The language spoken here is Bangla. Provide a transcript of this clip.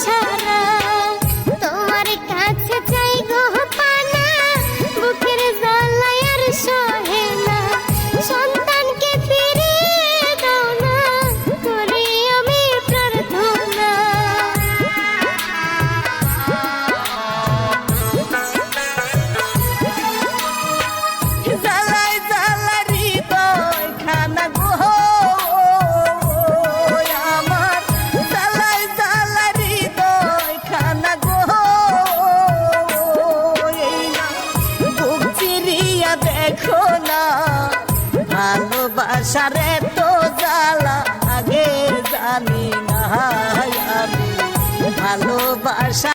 সারা। দেখো না ভালোবাসার তো জ্বালা আগে জানি না আমি। ভালোবাসা